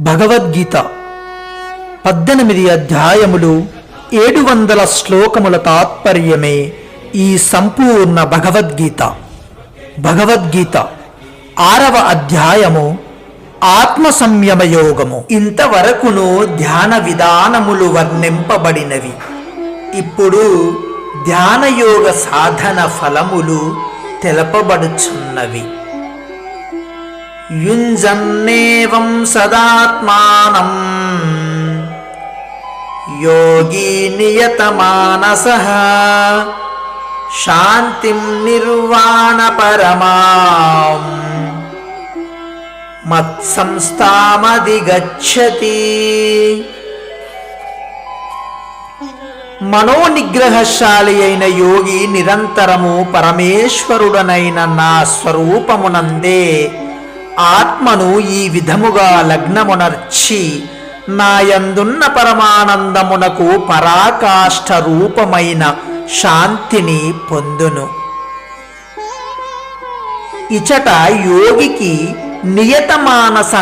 భగవద్గీత పద్దెనిమిది అధ్యాయములు ఏడు వందల శ్లోకముల తాత్పర్యమే ఈ సంపూర్ణ భగవద్గీత. భగవద్గీత ఆరవ అధ్యాయము ఆత్మ సంయమ యోగము ఇంతవరకును ధ్యాన విధానములు వర్ణింపబడినవి. ఇప్పుడు ధ్యానయోగ సాధన ఫలములు తెలపబడుచున్నవి. యుంజన్నేవం సదాత్మానం యోగీ నియతమానస శాంతిం నిర్వాణ పరమాం మత్సంస్థామధిగచ్చతి మనోనిగ్రహశాలి అయిన యోగి నిరంతరము పరమేశ్వరుడనైన నా స్వరూపమునందే ఆత్మను ఈ విధముగా లగ్నమునర్చి నాయందున్న పరమానందమునకు పరాకాష్ఠ రూపమైన శాంతిని పొందును. ఇచట యోగికి నియతమానస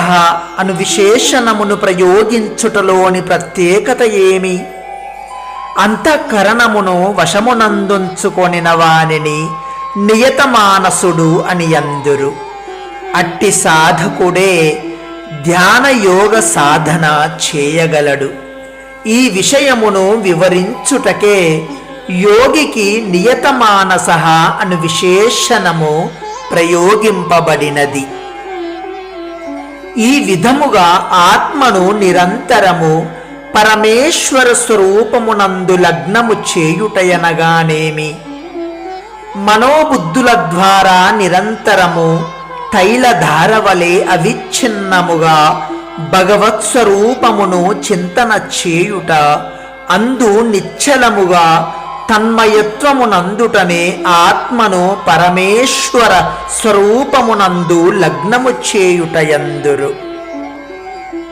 అను విశేషణమును ప్రయోగించుటలోని ప్రత్యేకత ఏమి? అంతఃకరణమును వశమునందుంచుకొనిన వానిని నియతమానసుడు అని అందురు అట్టి సాధకుడే ధ్యాన యోగ సాధన చేయగలడు. ఈ విషయమును వివరించుటకే యోగికి నియతమానస అను విశేషణము ప్రయోగింపబడినది. ఈ విధముగా ఆత్మను నిరంతరము పరమేశ్వర స్వరూపమునందు లగ్నము చేయుటయనగానేమి. మనోబుద్ధుల ద్వారా నిరంతరము తైలధారవలే అవిచ్ఛిన్నముగా భగవత్ స్వరూపమును చింతన చేయుట అందు నిశ్చలముగా తన్మయత్వమునందుటనే ఆత్మను పరమేశ్వర స్వరూపమునందు లగ్నము చేయుటయందురు.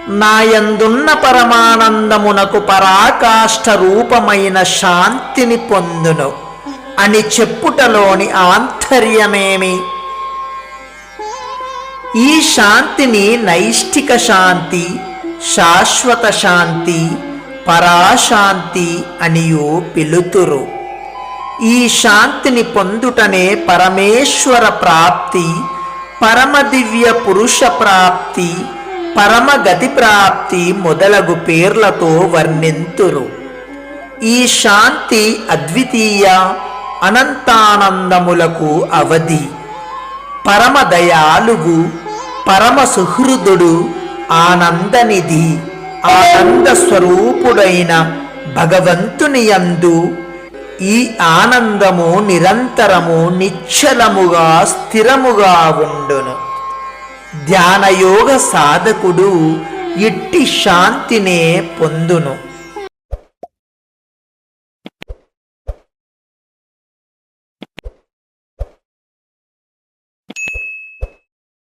నాయందున్న పరమానందమునకు పరాకాష్ఠ రూపమైన శాంతిని పొందును. అని చెప్పుటలోని ఆంతర్యమేమి? ఈ శాంతిని నైష్ఠిక శాంతి శాశ్వత శాంతి పరాశాంతి అనియు పిలుతురు. ఈ శాంతిని పొందుటనే పరమేశ్వర ప్రాప్తి పరమదివ్య పురుష ప్రాప్తి పరమగతి ప్రాప్తి మొదలగు పేర్లతో వర్ణింతురు. ఈ శాంతి అద్వితీయ అనంతానందములకు అవధి పరమదయాలువు పరమ సుహృదుడు ఆనందనిధి ఆనంద స్వరూపుడైన భగవంతుని యందు ఈ ఆనందము నిరంతరము నిశ్చలముగా స్థిరముగా ఉండును. ధ్యానయోగ సాధకుడు ఇట్టి శాంతినే పొందును.